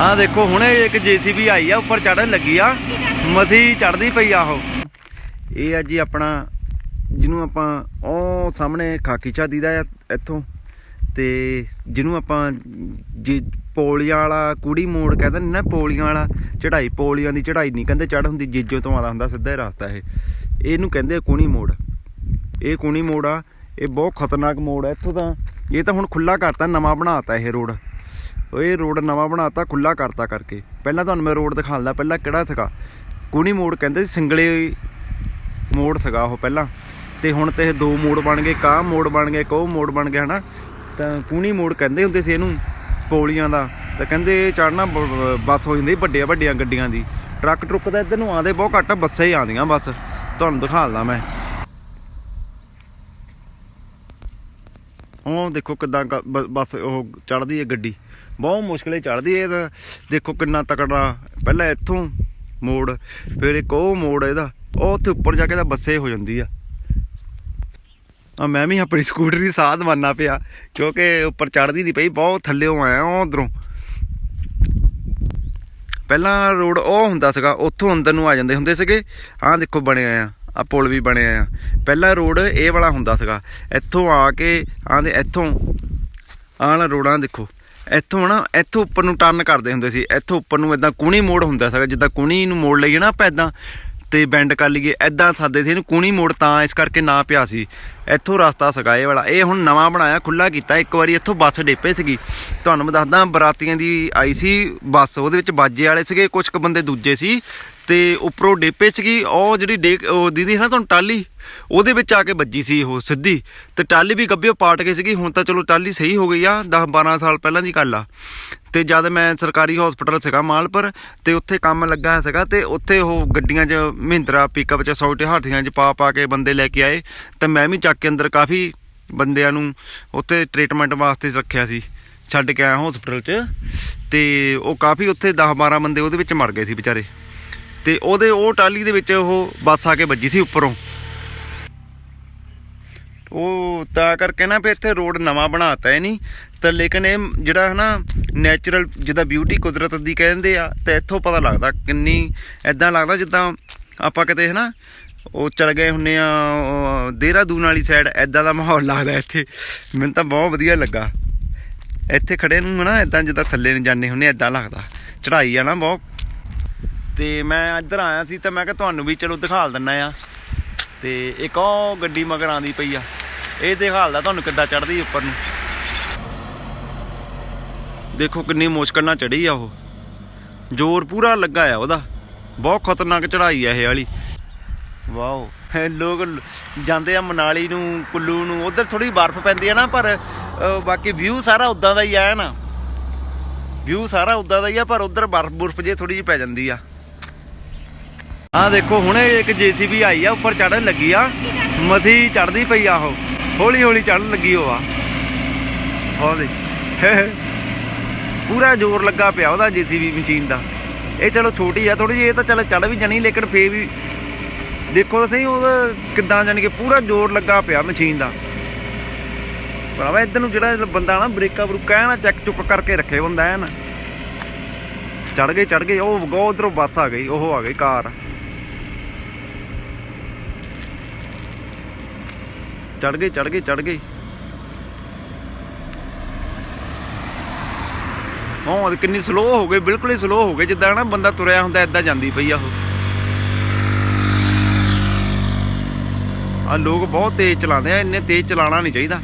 ਆਹ ਦੇਖੋ, ਹੁਣੇ ਇੱਕ ਜੀਸੀਬੀ ਆਈ ਆ, ਉੱਪਰ ਚੜਨ ਲੱਗੀ ਆ। ਮਸੀ ਚੜਦੀ ਪਈ ਆ ਉਹ। ਇਹ ਆ ਜੀ ਆਪਣਾ, ਜਿਹਨੂੰ ਆਪਾਂ ਉਹ ਸਾਹਮਣੇ ਖਾਕੀ ਝਾਦੀ ਦਾ ਆ, ਇੱਥੋਂ। ਤੇ ਜਿਹਨੂੰ ਆਪਾਂ ਜੇ ਪੋਲੀਆਂ ਵਾਲਾ ਕੁੜੀ ਮੋੜ ਕਹਿੰਦੇ ਨੇ ਨਾ, ਪੋਲੀਆਂ ਵਾਲਾ ਚੜਾਈ ਪੋਲੀਆਂ ਦੀ ਚੜਾਈ ਨਹੀਂ ਕਹਿੰਦੇ ਚੜ ਹੁੰਦੀ, ਜੀਜੋ ਤੋਂ ਆਉਂਦਾ ਹੁੰਦਾ, ਸਿੱਧਾ ਹੀ ਰਸਤਾ ਇਹ। ਇਹਨੂੰ ਕਹਿੰਦੇ ਆ ਕੁਣੀ ਮੋੜ। ਇਹ ਕੁਣੀ ਮੋੜ ਆ, ਇਹ ਬਹੁਤ ਖਤਰਨਾਕ ਮੋੜ ਆ, ਇੱਥੋਂ ਤਾਂ, ਇਹ ਤਾਂ ਹੁਣ ਖੁੱਲਾ ਕਰਤਾ, ਨਵਾਂ ਬਣਾਤਾ ਇਹ ਰੋਡ। ਉਹ ਇਹ ਰੋਡ ਨਵਾਂ ਬਣਾਤਾ ਖੁੱਲਾ ਕਰਤਾ ਕਰਕੇ। ਪਹਿਲਾਂ ਤੁਹਾਨੂੰ ਮੈਂ ਰੋਡ ਦਿਖਾਉਂਦਾ ਪਹਿਲਾਂ ਕਿਹੜਾ ਸੀਗਾ? ਕੁਣੀ ਮੋੜ ਕਹਿੰਦੇ ਸਿੰਗਲੇ ਮੋੜ ਸੀਗਾ ਉਹ ਪਹਿਲਾਂ। ਤੇ ਹੁਣ ਤੇ ਇਹ ਦੋ ਮੋੜ ਬਣ ਗਏ ਕਾਹ ਮੋੜ ਬਣ ਗਏ ਕੋ ਮੋੜ ਬਣ ਗਿਆ, ਹਨਾ? ਤਾਂ ਕੂਣੀ ਮੋੜ ਕਹਿੰਦੇ ਹੁੰਦੇ ਸੀ ਇਹਨੂੰ, ਪੌਲੀਆਂ ਦਾ। ਤਾਂ ਕਹਿੰਦੇ ਚੜਨਾ ਬੱਸ ਹੋ ਜਾਂਦੀ ਵੱਡੀਆਂ ਵੱਡੀਆਂ ਗੱਡੀਆਂ ਦੀ। ਟਰੱਕ ਟਰੁੱਕ ਤਾਂ ਇੱਧਰ ਨੂੰ ਆਉਂਦੇ, ਬਹੁਤ ਘੱਟ ਬੱਸਾਂ ਹੀ ਆਉਂਦੀਆਂ ਬਸ। ਤੁਹਾਨੂੰ ਦਿਖਾਉਂਦਾ ਮੈਂ। ਉਹ ਦੇਖੋ ਕਿਦਾਂ ਬੱਸ ਉਹ ਚੜਦੀ ਹੈ ਗੱਡੀ। ਬਹੁਤ ਮੁਸ਼ਕਲੇ ਚੜਦੀ ਇਹ ਤਾਂ। ਦੇਖੋ ਕਿੰਨਾ ਤਕੜਾ। ਪਹਿਲਾਂ ਇੱਥੋਂ ਮੋੜ, ਫਿਰ ਇੱਕ ਉਹ ਮੋੜ ਇਹਦਾ। ਉਹ ਉੱਥੇ ਉੱਪਰ ਜਾ ਕੇ ਤਾਂ ਬੱਸੇ ਹੋ ਜਾਂਦੀ ਆ। ਆ ਮੈਂ ਵੀ ਆਪਣੀ ਸਕੂਟਰ ਦੀ ਸਾਥ ਮੰਨਣਾ ਪਿਆ, ਕਿਉਂਕਿ ਉੱਪਰ ਚੜਦੀ ਨਹੀਂ ਪਈ, ਬਹੁਤ ਥੱਲੇੋਂ ਆਇਆ ਉਧਰੋਂ। ਪਹਿਲਾਂ ਰੋਡ ਉਹ ਹੁੰਦਾ ਸੀਗਾ, ਉੱਥੋਂ ਅੰਦਰ ਨੂੰ ਆ ਜਾਂਦੇ ਹੁੰਦੇ ਸੀਗੇ। ਆਹ ਦੇਖੋ ਬਣਿਆ ਆ ਆ ਪੁਲ ਵੀ ਬਣਿਆ ਆ। ਪਹਿਲਾਂ ਰੋਡ ਇਹ ਵਾਲਾ ਹੁੰਦਾ ਸੀਗਾ। ਇੱਥੋਂ ਆ ਕੇ, ਆਹ ਦੇ ਇੱਥੋਂ, ਆਹ ਵਾਲਾ ਰੋਡਾਂ ਦੇਖੋ। ਇੱਥੋਂ ਨਾ ਇੱਥੋਂ ਉੱਪਰ ਨੂੰ ਟਰਨ ਕਰਦੇ ਹੁੰਦੇ ਸੀ। ਇੱਥੋਂ ਉੱਪਰ ਨੂੰ ਇਦਾਂ ਕੂਣੀ ਮੋੜ ਹੁੰਦਾ ਸੀਗਾ। ਜਿੱਦਾਂ ਕੂਣੀ ਨੂੰ ਮੋੜ ਲਈਏ ਨਾ ਆਪਾਂ ਇਦਾਂ ਤੇ ਬੈਂਡ ਕਰ ਲਈਏ। ਐਦਾਂ ਸਾਦੇ ਸੀ ਇਹਨੂੰ ਕੂਣੀ ਮੋੜ ਤਾਂ ਇਸ ਕਰਕੇ ਨਾ ਪਿਆ ਸੀ। ਇੱਥੋਂ ਰਸਤਾ ਸੀਗਾ ਇਹ ਵਾਲਾ। ਇਹ ਹੁਣ ਨਵਾਂ ਬਣਾਇਆ ਖੁੱਲਾ ਕੀਤਾ। ਇੱਕ ਵਾਰੀ ਇੱਥੋਂ ਬੱਸ ਡੇਪੇ ਸੀਗੀ। ਤੁਹਾਨੂੰ ਮੈਂ ਦੱਸਦਾ, ਬਰਾਤੀਆਂ ਦੀ ਆਈ ਸੀ ਬੱਸ, ਉਹਦੇ ਵਿੱਚ ਬਾਜੇ ਵਾਲੇ ਸੀਗੇ ਕੁਝ ਕੁ ਬੰਦੇ ਦੂਜੇ ਸੀ। ਤੇ ਉੱਪਰੋਂ ਡੇਪੇ ਸੀਗੀ, ਉਹ ਜਿਹੜੀ ਡੇ ਉਹ ਦੀਦੀ ਹੈ ਨਾ ਤੁਹਾਨੂੰ ਟਾਲੀ ਉਹਦੇ ਵਿੱਚ ਆ ਕੇ ਵੱਜੀ ਸੀ ਉਹ ਸਿੱਧੀ। ਤੇ ਟਾਲੀ ਵੀ ਗੱਬਿਓ ਪਾਟ ਗਈ ਸੀਗੀ। ਹੁਣ ਤਾਂ ਚਲੋ ਟਾਲੀ ਸਹੀ ਹੋ ਗਈ ਆ 10 12 ਸਾਲ ਪਹਿਲਾਂ ਦੀ ਗੱਲ ਆ। ਤੇ ਜਦ ਮੈਂ ਸਰਕਾਰੀ ਹਸਪੀਟਲ ਸੀਗਾ ਮਾਲਪੁਰ ਤੇ ਉੱਥੇ ਕੰਮ ਲੱਗਾ ਸੀਗਾ ਤੇ ਉੱਥੇ ਉਹ ਗੱਡੀਆਂ 'ਚ ਮਹਿੰਦਰਾ ਪਿਕਅਪ 'ਚ ਸੌਟੇ ਹਾਥੀਆਂ 'ਚ ਪਾ ਪਾ ਕੇ ਬੰਦੇ ਲੈ ਕੇ ਆਏ। ਤੇ ਮੈਂ ਵੀ ਚੱਕ ਕੇ ਅੰਦਰ ਕਾਫੀ ਬੰਦਿਆਂ ਨੂੰ ਉੱਥੇ ਟ੍ਰੀਟਮੈਂਟ ਵਾਸਤੇ ਰੱਖਿਆ ਸੀ, ਛੱਡ ਕੇ ਆਇਆ ਹਸਪੀਟਲ 'ਚ। ਤੇ ਉਹ ਕਾਫੀ ਉੱਥੇ 10 12 ਬੰਦੇ ਉਹਦੇ ਵਿੱਚ ਮਰ ਗਏ ਸੀ ਵਿਚਾਰੇ। ਤੇ ਉਹਦੇ ਉਹ ਟਾਲੀ ਦੇ ਵਿੱਚ ਉਹ ਬੱਸ ਆ ਕੇ ਵੱਜੀ ਸੀ ਉੱਪਰੋਂ। ਉਹ ਤਾਂ ਕਰਕੇ ਨਾ ਵੀ ਇੱਥੇ ਰੋਡ ਨਵਾਂ ਬਣਾਤਾ ਹੈ ਨਹੀਂ। ਤਾਂ ਲੇਕਿਨ ਇਹ ਜਿਹੜਾ ਹੈ ਨਾ ਨੇਚਰਲ ਜਿੱਦਾਂ ਬਿਊਟੀ ਕੁਦਰਤ ਦੀ ਕਹਿੰਦੇ ਆ, ਤੇ ਇੱਥੋਂ ਪਤਾ ਲੱਗਦਾ ਕਿੰਨੀ ਐਦਾਂ ਲੱਗਦਾ ਜਿੱਦਾਂ ਆਪਾਂ ਕਿਤੇ ਹੈ ਨਾ ਉਹ ਚਲ ਗਏ ਹੁੰਨੇ ਆ ਦੇਹਰਾਦੂਨ ਵਾਲੀ ਸਾਈਡ ਐਦਾਂ ਦਾ ਮਾਹੌਲ ਲੱਗਦਾ ਇੱਥੇ। ਮੈਨੂੰ ਤਾਂ ਬਹੁਤ ਵਧੀਆ ਲੱਗਾ। ਇੱਥੇ ਖੜੇ ਨੂੰ ਹਨਾ ਐਦਾਂ ਜਿੱਦਾਂ ਥੱਲੇ ਨੂੰ ਜਾਂਦੇ ਹੁੰਨੇ ਐਦਾਂ ਲੱਗਦਾ। ਚੜ੍ਹਾਈ ਆ ਨਾ ਬਹੁਤ। ਤੇ ਮੈਂ ਇੱਧਰ ਆਇਆ ਸੀ, ਤਾਂ ਮੈਂ ਕਿਹਾ ਤੁਹਾਨੂੰ ਵੀ ਚਲੋ ਦਿਖਾਲ ਦਿੰਨਾ ਆ। ਤੇ ਇੱਕ ਉਹ ਗੱਡੀ ਮਗਰ ਆਂਦੀ ਪਈ ਆ। ਇਹ ਦਿਖਾਲਦਾ ਤੁਹਾਨੂੰ ਕਿੱਦਾਂ ਚੜਦੀ ਉੱਪਰ ਨੂੰ। ਦੇਖੋ ਕਿੰਨੀ ਮੁਸ਼ਕਲ ਨਾਲ ਚੜੀ ਆ ਉਹ। ਜ਼ੋਰ ਪੂਰਾ ਲੱਗਾ ਆ ਉਹਦਾ। ਬਹੁਤ ਖਤਰਨਾਕ ਚੜਾਈ ਆ ਇਹ ਵਾਲੀ। ਵਾਓ ਲੋਕ ਜਾਂਦੇ ਆ ਮਨਾਲੀ ਨੂੰ, ਕੁੱਲੂ ਨੂੰ, ਉਧਰ ਥੋੜੀ ਬਰਫ਼ ਪੈਂਦੀ ਆ ਨਾ, ਪਰ ਬਾਕੀ ਵਿਊ ਸਾਰਾ ਉਦਾਂ ਦਾ ਹੀ ਆ ਨਾ। ਵਿਊ ਸਾਰਾ ਉਦਾਂ ਦਾ ਹੀ ਆ, ਪਰ ਉਧਰ ਬਰਫ਼ ਬੁਰਫ ਜੇ ਥੋੜੀ ਜਿਹੀ ਪੈ ਜਾਂਦੀ ਆ। ਆਹ ਦੇਖੋ, ਹੁਣੇ ਇੱਕ ਜੀਸੀਬੀ ਆਈ ਆ, ਉੱਪਰ ਚੜਨ ਲੱਗੀ ਆ। ਮਸੀ ਚੜਦੀ ਪਈ ਆ ਉਹ। ਹੌਲੀ ਹੌਲੀ ਚੜਨ ਲੱਗੀ ਉਹ ਹੌਲੀ ਪੂਰਾ ਜ਼ੋਰ ਲੱਗਾ ਪਿਆ ਉਹਦਾ ਜੀਸੀਬੀ ਮਸ਼ੀਨ ਦਾ। ਇਹ ਚਲੋ ਛੋਟੀ ਆ ਥੋੜੀ ਜਿਹੀ, ਇਹ ਤਾਂ ਚੱਲ ਚੜ ਵੀ ਜਾਣੀ, ਲੇਕਿਨ ਫੇਰ ਵੀ ਦੇਖੋ ਤਾਂ ਸਹੀ ਉਹ ਕਿੱਦਾਂ ਜਾਣੀ ਕਿ ਪੂਰਾ ਜ਼ੋਰ ਲੱਗਾ ਪਿਆ ਮਸ਼ੀਨ ਦਾ। ਭਰਾਵਾ, ਇੱਧਰ ਨੂੰ ਜਿਹੜਾ ਬੰਦਾ ਨਾ ਬ੍ਰੇਕਾਂ ਬਰੂਕਾਂ ਨਾ, ਚੈੱਕ ਚੁੱਕ ਕਰਕੇ ਰੱਖੇ ਹੁੰਦਾ ਐ ਨਾ। ਚੜ ਗਏ ਚੜ ਗਏ, ਉਹ ਉਧਰੋਂ ਬੱਸ ਆ ਗਈ, ਉਹ ਆ ਗਈ ਕਾਰ। ਚੜ ਗਏ ਚੜ ਗਏ ਚੜ ਗਏ। ਉਹ ਕਿੰਨੀ ਸਲੋ ਹੋ ਗਈ, ਬਿਲਕੁਲ ਹੀ ਸਲੋ ਹੋ ਗਈ। ਜਿੱਦਾਂ ਨਾ ਬੰਦਾ ਤੁਰਿਆ ਹੁੰਦਾ ਐਦਾਂ ਜਾਂਦੀ ਪਈ ਆ ਉਹ। ਆ ਲੋਕ ਬਹੁਤ ਤੇਜ਼ ਚਲਾਉਂਦੇ ਆ, ਇੰਨੇ ਤੇਜ਼ ਚਲਾਉਣਾ ਨਹੀਂ ਚਾਹੀਦਾ।